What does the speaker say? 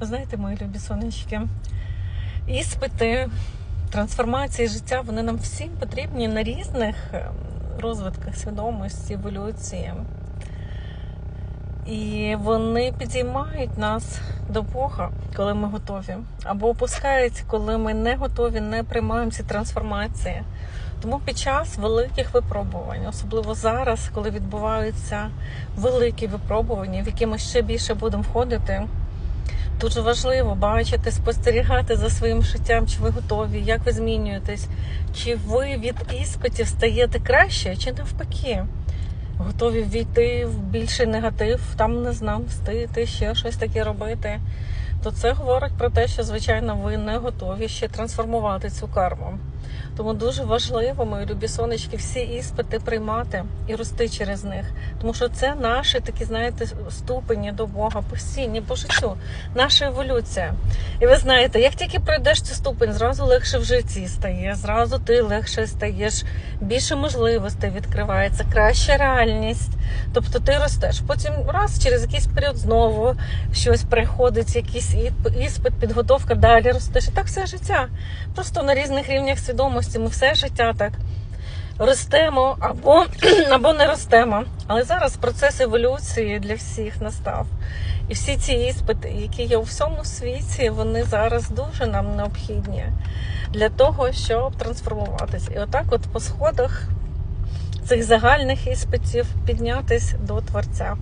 Ви знаєте, мої любі сонечки, іспити, трансформації життя, вони нам всім потрібні на різних ем, розвитках свідомості, еволюції. І вони підіймають нас до Бога, коли ми готові, або опускають, коли ми не готові, не приймаємо ці трансформації. Тому під час великих випробувань, особливо зараз, коли відбуваються великі випробування, в які ми ще більше будемо входити, дуже важливо бачити, спостерігати за своїм життям, чи ви готові, як ви змінюєтесь, чи ви від іспитів стаєте краще, чи навпаки. Готові ввійти в більший негатив, там не знам, мстити, ще щось таке робити. То це говорить про те, що, звичайно, ви не готові ще трансформувати цю карму. Тому дуже важливо, мої любі сонечки, всі іспити приймати і рости через них. Тому що це наші такі, знаєте, ступені до Бога, постійні по життю, наша еволюція. І ви знаєте, як тільки пройдеш цю ступень, зразу легше в житті стає, зразу ти легше стаєш, більше можливостей відкривається, краща реальність. Тобто ти ростеш. Потім раз через якийсь період знову щось приходить, якийсь іспит, підготовка, далі ростеш. І так все життя. Просто на різних рівнях свідомості ми все життя так ростемо або, або не ростемо. Але зараз процес еволюції для всіх настав. І всі ці іспити, які є у всьому світі, вони зараз дуже нам необхідні для того, щоб трансформуватися. І отак, от по сходах цих загальних іспитів піднятись до Творця.